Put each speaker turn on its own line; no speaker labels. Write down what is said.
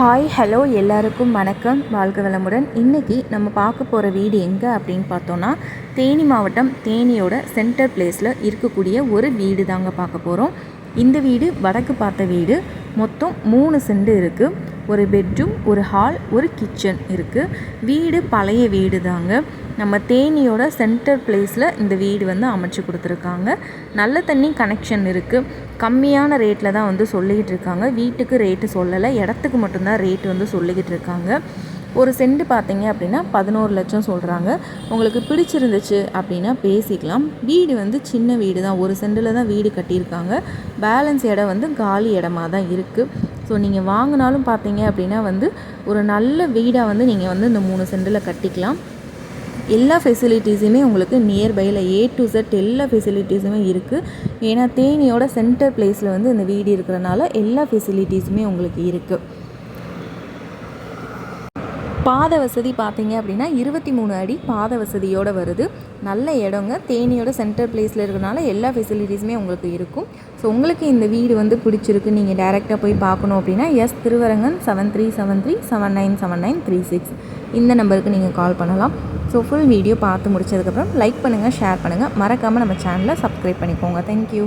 Hi hello எல்லாருக்கும் வணக்கம். வாழ்க வளமுடன். இன்றைக்கி நம்ம பார்க்க போகிற வீடு எங்கே அப்படின்னு பார்த்தோன்னா தேனி மாவட்டம் தேனியோட சென்டர் பிளேஸில் இருக்கக்கூடிய ஒரு வீடு தாங்க பார்க்க போகிறோம் இந்த வீடு வடக்கு பார்த்த வீடு மொத்தம் மூணு செண்டு இருக்குது ஒரு பெட்ரூம் ஒரு ஹால் ஒரு கிச்சன் இருக்குது வீடு பழைய வீடு தாங்க. நம்ம தேனியோட சென்டர் பிளேஸில் இந்த வீடு வந்து அமைச்சு கொடுத்துருக்காங்க. நல்ல தண்ணி கனெக்ஷன் இருக்குது கம்மியான ரேட்டில் தான் வந்து சொல்லிக்கிட்டு இருக்காங்க. வீட்டுக்கு ரேட்டு சொல்லலை. இடத்துக்கு மட்டும்தான் ரேட்டு வந்து சொல்லிக்கிட்டு இருக்காங்க. ஒரு சென்ட் பார்த்தீங்க அப்படின்னா பதினோரு லட்சம் சொல்கிறாங்க உங்களுக்கு பிடிச்சிருந்துச்சு அப்படின்னா பேசிக்கலாம். வீடு வந்து சின்ன வீடு தான். ஒரு சென்டில் தான் வீடு கட்டியிருக்காங்க. பேலன்ஸ் இடம் வந்து காலி இடமா தான் இருக்குது ஸோ நீங்கள் வாங்கினாலும் பார்த்தீங்க அப்படின்னா வந்து ஒரு நல்ல வீடாக வந்து நீங்கள் வந்து இந்த மூணு சென்டில் கட்டிக்கலாம். எல்லா ஃபெசிலிட்டிஸுமே உங்களுக்கு நியர்பையில் ஏ டு செட் எல்லா ஃபெசிலிட்டிஸுமே இருக்குது ஏன்னா தேனியோட சென்டர் பிளேஸில் வந்து இந்த வீடு இருக்கிறனால எல்லா ஃபெசிலிட்டிஸுமே உங்களுக்கு இருக்குது பாத வசதி பார்த்தீங்க அப்படின்னா இருபத்தி மூணு அடி பாத வசதியோடு வருது. நல்ல இடங்க. தேனியோட சென்டர் பிளேஸில் இருக்கிறனால எல்லா ஃபெசிலிட்டிஸுமே உங்களுக்கு இருக்கும். ஸோ உங்களுக்கு இந்த வீடு வந்து பிடிச்சிருக்கு நீங்கள் டேரெக்டாக போய் பார்க்கணும் அப்படின்னா S Thiruvarangan seven three seven three seven nine seven nine three six இந்த நம்பருக்கு நீங்கள் கால் பண்ணலாம். ஸோ ஃபுல் வீடியோ பார்த்து முடிச்சதுக்கப்புறம் லைக் பண்ணுங்கள் ஷேர் பண்ணுங்கள் மறக்காமல் நம்ம சேனலை சப்ஸ்கிரைப் பண்ணிக்கோங்க. தேங்க்யூ